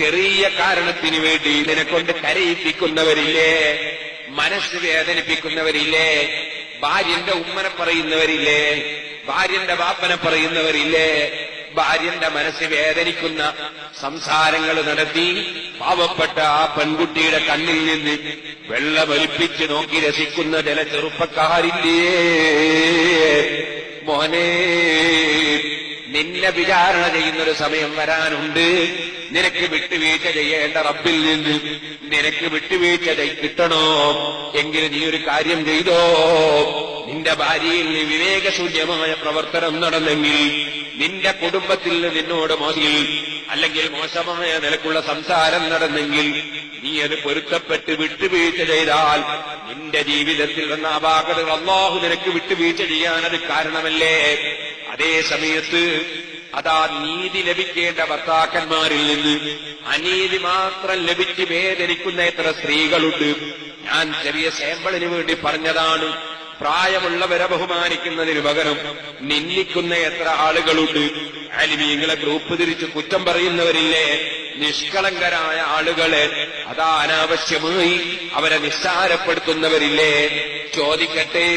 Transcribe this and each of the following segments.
ചെറിയ കാരണത്തിന് വേണ്ടി നിനക്കൊണ്ട് കരയിപ്പിക്കുന്നവരില്ലേ? മനസ്സ് വേദനിപ്പിക്കുന്നവരില്ലേ? ഭാര്യന്റെ ഉമ്മനെ പറയുന്നവരില്ലേ? ഭാര്യന്റെ വാപ്പനെ പറയുന്നവരില്ലേ? ഭാര്യന്റെ മനസ്സ് വേദനിക്കുന്ന സംസാരങ്ങൾ നടത്തി പാവപ്പെട്ട ആ പെൺകുട്ടിയുടെ കണ്ണിൽ നിന്ന് വെള്ളമൊലിപ്പിച്ച് നോക്കി രസിക്കുന്ന ചില ചെറുപ്പക്കാരില്ലേ? മോനെ നിന്നെ വിചാരണ ചെയ്യുന്നൊരു സമയം വരാനുണ്ട്. നിനക്ക് വിട്ടുവീഴ്ച ചെയ്യേണ്ട റബ്ബിൽ നിന്ന് നിനക്ക് വിട്ടുവീഴ്ച കിട്ടണോ? എങ്കിൽ നീ ഒരു കാര്യം ചെയ്തോ? നിന്റെ ഭാര്യയിൽ നീ വിവേകശൂന്യമായ പ്രവർത്തനം നടന്നെങ്കിൽ നിന്റെ കുടുംബത്തിൽ നിന്നോട് മോശിൽ അല്ലെങ്കിൽ മോശമായ നിലക്കുള്ള സംസാരം നടന്നെങ്കിൽ നീ അത് പൊരുത്തപ്പെട്ട് വിട്ടുവീഴ്ച ചെയ്താൽ നിന്റെ ജീവിതത്തിൽ വന്ന അപാകതകൾ അള്ളാഹു നിനക്ക് വിട്ടുവീഴ്ച ചെയ്യാനത് കാരണമല്ലേ? അതേ സമയത്ത് അതാ നീതി ലഭിക്കേണ്ട ഭർത്താക്കന്മാരിൽ നിന്ന് അനീതി മാത്രം ലഭിച്ച് വേദനിക്കുന്ന എത്ര സ്ത്രീകളുണ്ട്. ഞാൻ ചെറിയ സാമ്പിളിന് വേണ്ടി പറഞ്ഞതാണ്. പ്രായമുള്ളവരെ ബഹുമാനിക്കുന്നതിന് പകരം നിന്ദിക്കുന്ന എത്ര ആളുകളുണ്ട്. അലിമീങ്ങളെ ഗ്രൂപ്പ് തിരിച്ച് കുറ്റം പറയുന്നവരില്ലേ? നിഷ്കളങ്കരായ ആളുകളെ അതാ അനാവശ്യമായി അവരെ നിസ്സാരപ്പെടുത്തുന്നവരില്ലേ? ചോദിക്കട്ടെ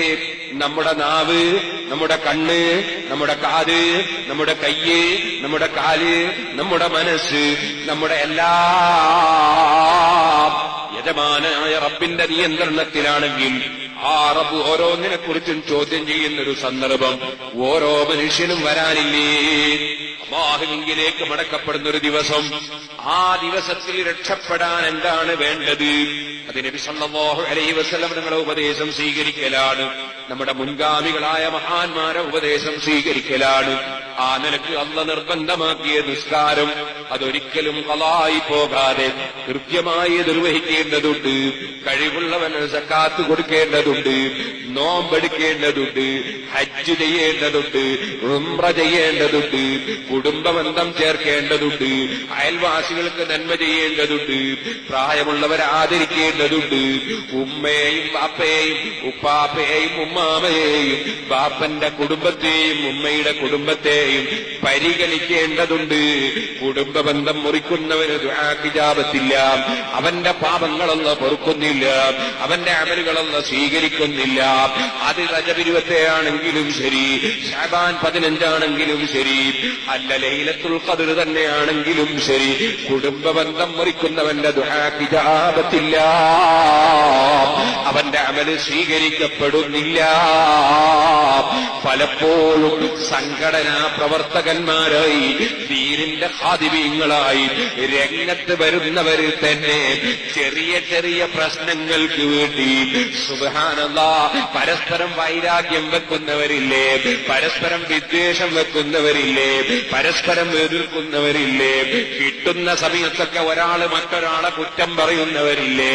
നമ്മുടെ നാവ് നമ്മുടെ കണ്ണ് നമ്മുടെ കാത് നമ്മുടെ കയ്യ് നമ്മുടെ കാൽ നമ്മുടെ മനസ്സ് നമ്മുടെ എല്ലാ യജമാനായ റബ്ബിന്റെ നിയന്ത്രണത്തിലാണെങ്കിൽ ആ റബ്ബ് ഓരോന്നിനെ കുറിച്ചും ചോദ്യം ചെയ്യുന്നൊരു സന്ദർഭം ഓരോ മനുഷ്യനും വരാനില്ലേ? അള്ളാഹുവിങ്കിലേക്ക് മടക്കപ്പെടുന്ന ഒരു ദിവസം ആ ദിവസത്തിൽ രക്ഷപ്പെടാൻ എന്താണ് വേണ്ടത്? അതിന് സല്ലല്ലാഹു അലൈഹി വസ്ലം നിങ്ങളെ ഉപദേശം സ്വീകരിക്കലാണ്. നമ്മുടെ മുൻഗാമികളായ മഹാന്മാരെ ഉപദേശം സ്വീകരിക്കലാണ്. ആ നിലയ്ക്ക് അല്ല നിർബന്ധമാക്കിയ നിസ്കാരം അതൊരിക്കലും കളായി പോകാതെ കൃത്യമായി നിർവഹിക്കേണ്ടതുണ്ട്. കഴിവുള്ളവന് സക്കാത്ത് കൊടുക്കേണ്ടതുണ്ട്. നോമ്പെടുക്കേണ്ടതുണ്ട്. ഹജ്ജ് ചെയ്യേണ്ടതുണ്ട്. ഉംറ ചെയ്യേണ്ടതുണ്ട്. കുടുംബബന്ധം ചേർക്കേണ്ടതുണ്ട്. അയൽവാസികൾക്ക് നന്മ ചെയ്യേണ്ടതുണ്ട്. പ്രായമുള്ളവരെ ആദരിക്കേണ്ടതുണ്ട്. ഉമ്മയെയും ബാപ്പയെയും ഉപ്പാപ്പയെയും ഉമ്മാമയെയും ബാപ്പന്റെ കുടുംബത്തെയും ഉമ്മയുടെ കുടുംബത്തെയും പരിഗണിക്കേണ്ടതുണ്ട്. കുടുംബ ബന്ധം മുറിക്കുന്നവന് ദുആക്കിജാബത്തില്ല അവന്റെ പാപങ്ങളൊന്ന് പൊറുക്കുന്നില്ല. അവന്റെ അമലുകളൊന്ന് സ്വീകരിക്കുന്നില്ല. അത് രജപിരുവത്തെയാണെങ്കിലും ശരി ഷാബാൻ പതിനഞ്ചാണെങ്കിലും ശരി അല്ല ലൈലത്തുൽ ഖദർ തന്നെയാണെങ്കിലും ശരി. കുടുംബ ബന്ധം മുറിക്കുന്നവന്റെ ദുആക്കിജാബത്തില്ല അവന്റെ അമൽ സ്വീകരിക്കപ്പെടുന്നില്ല. പലപ്പോഴും സംഘടനാ പ്രവർത്തകന്മാരായി ദീനിന്റെ ഹാദിവീങ്ങളായി രംഗത്ത് വരുന്നവരിൽ തന്നെ ചെറിയ ചെറിയ പ്രശ്നങ്ങൾക്ക് വേണ്ടി സുബാനല്ല പരസ്പരം വൈരാഗ്യം വെക്കുന്നവരില്ലേ പരസ്പരം വിദ്വേഷം വെക്കുന്നവരില്ലേ പരസ്പരം എതിർക്കുന്നവരില്ലേ കിട്ടുന്ന സമയത്തൊക്കെ ഒരാൾ മറ്റൊരാളെ കുറ്റം പറയുന്നവരില്ലേ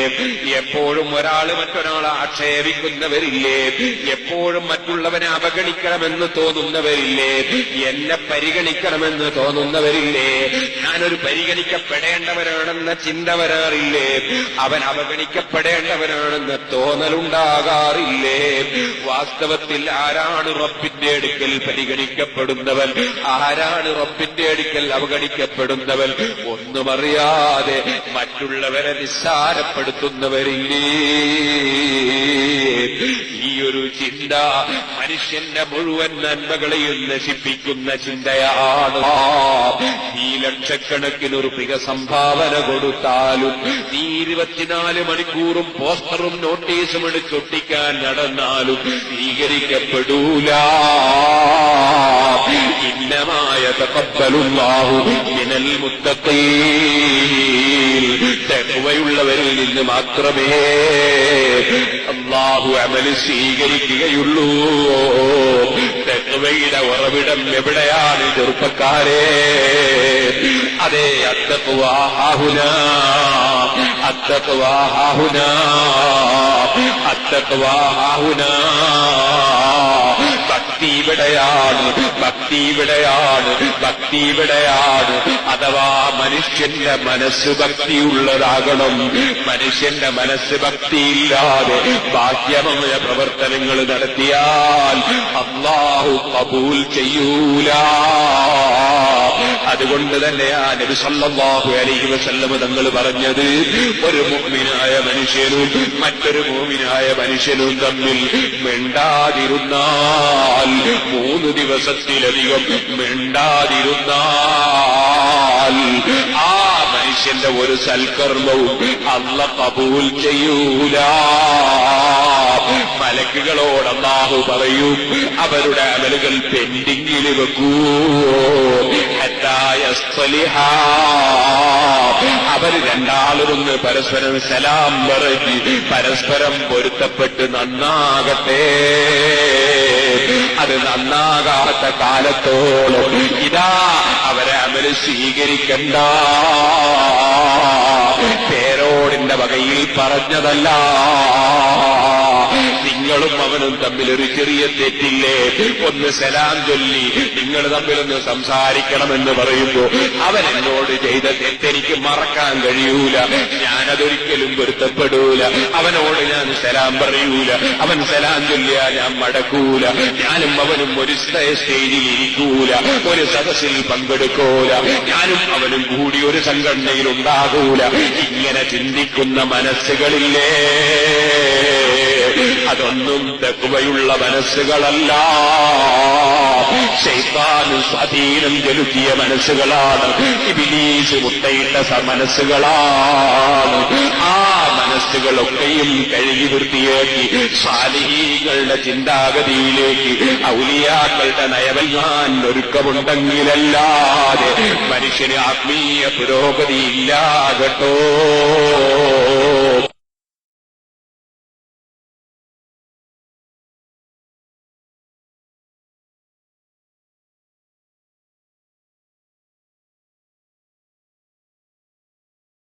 എപ്പോഴും ഒരാൾ മറ്റൊരാളെ ആക്ഷേപിക്കുന്നവരില്ലേ? എപ്പോഴും മറ്റുള്ളവനെ അവഗണിക്കണമെന്ന് തോന്നുന്നവരില്ലേ? എന്നെ പരിഗണിക്കണമെന്ന് തോന്നുന്നവരില്ലേ? ഞാനൊരു പരിഗണിക്കപ്പെടേണ്ടവരാണെന്ന ചിന്ത വരാറില്ലേ? അവൻ അവഗണിക്കപ്പെടേണ്ടവനാണെന്ന് തോന്നലുണ്ടാകാറില്ലേ? വാസ്തവത്തിൽ ആരാണ് റബ്ബിന്റെ അടുക്കൽ പരിഗണിക്കപ്പെടുന്നവൻ? ആരാണ് റബ്ബിന്റെ അടുക്കൽ അവഗണിക്കപ്പെടുന്നവൻ? ഒന്നുമറിയാതെ മറ്റുള്ളവരെ മറ്റുള്ളവരെ നിസ്സാരപ്പെടുത്തുന്നവരില്ലേ ഈ ഒരു ചിന്ത മനുഷ്യന്റെ മുഴുവൻ നന്മകളെയും നശിപ്പിക്കുന്ന ചിന്തയാണ്. ഈ ലക്ഷക്കണക്കിന് ഉറുപ്പിക സംഭാവന കൊടുത്താലും നീ ഇരുപത്തിനാല് മണിക്കൂറും പോസ്റ്ററും നോട്ടീസും എടുത്തൊട്ടിക്കാൻ നടന്നാലും സ്വീകരിക്കപ്പെടൂല. തെക്കുവയുള്ളവരിൽ നിന്ന് മാത്രമേ അള്ളാഹു അമൽ സ്വീകരിക്കുകയുള്ളൂ. തെക്കുവയുടെ ഉറവിടം എവിടെയാണ് ചെറുപ്പക്കാരെ? അതെ അത്തക്കുവാഹുന അത്തക്കുവാഹുന അത്തക്കുവാഹുന ഭക്തി ഇവിടെയാണ് ഭക്തി ഇവിടെയാണ് ഭക്തി ഇവിടെയാണ് അഥവാ മനുഷ്യന്റെ മനസ്സ് ഭക്തിയുള്ളതാകണം. മനുഷ്യന്റെ മനസ്സ് ഭക്തിയില്ലാതെ ബാഹ്യമായ പ്രവർത്തനങ്ങൾ നടത്തിയാൽ അള്ളാഹു കബൂൽ ചെയ്യൂല. അതുകൊണ്ട് തന്നെയാ നബി സല്ലല്ലാഹു അലൈഹി വസല്ലമ തങ്ങൾ പറഞ്ഞത് ഒരു മുഅ്മിനായ മനുഷ്യനും മറ്റൊരു മുഅ്മിനായ മനുഷ്യനും തമ്മിൽ മിണ്ടാതിരുന്നാൽ മൂന്ന് ദിവസത്തിലധികം മിണ്ടാതിരുന്നാൽ ആ മനുഷ്യന്റെ ഒരു സൽക്കർമ്മവും അല്ല കബൂൽ ചെയ്യൂല. മലക്കുകളോട് അള്ളാഹു പറയും അവരുടെ അമലുകൾ പെൻഡിങ്ങിൽ വെക്കൂ. അവർ രണ്ടാളൊന്ന് പരസ്പരം സലാം പറഞ്ഞ് പരസ്പരം പൊരുത്തപ്പെട്ട് നന്നാകട്ടെ. അത് നന്നാകാത്ത കാലത്തോളം ഇതാ അവരെ അമൽ സ്വീകരിക്കണ്ട. പേരോടിന്റെ വകയിൽ പറഞ്ഞതല്ല. നിങ്ങളും അവനും തമ്മിൽ ഒരു ചെറിയ തെറ്റില്ലേ? ഒന്ന് സലാം ചൊല്ലി നിങ്ങൾ തമ്മിലൊന്ന് സംസാരിക്കണമെന്ന് പറയുമ്പോ അവൻ എന്നോട് ചെയ്ത തെറ്റെനിക്ക് മറക്കാൻ കഴിയൂല. ഞാനതൊരിക്കലും പൊരുത്തപ്പെടൂല. അവനോട് ഞാൻ സലാം പറയൂല. അവൻ സലാം ചൊല്ലിയാ ഞാൻ മടക്കൂല. ഞാനും അവനും ഒരു സ്റ്റേ- സ്റ്റേജിൽ ഇരിക്കൂല. ഒരു സദസ്സിൽ പങ്കെടുക്കൂല. ഞാനും അവനും കൂടി ഒരു സംഘടനയിൽ ഉണ്ടാകൂല. ഇങ്ങനെ ചിന്തിക്കുന്ന മനസ്സുകളില്ലേ? അതൊന്നും തെക്കുവയുള്ള മനസ്സുകളല്ല. ശൈത്താനും സ്വാധീനം ചെലുത്തിയ മനസ്സുകളാണ്. ഇബിലീസ് മുട്ടയിട്ട മനസ്സുകളാണ്. ആ മനസ്സുകളൊക്കെയും കഴുകി വൃത്തിയാക്കി സാലിഹീകളുടെ ചിന്താഗതിയിലേക്ക് ഔലിയാക്കളുടെ നയവല്ലാൻ ഒരുക്കമുണ്ടെങ്കിലല്ലാതെ മനുഷ്യന് ആത്മീയ പുരോഗതിയില്ല കേട്ടോ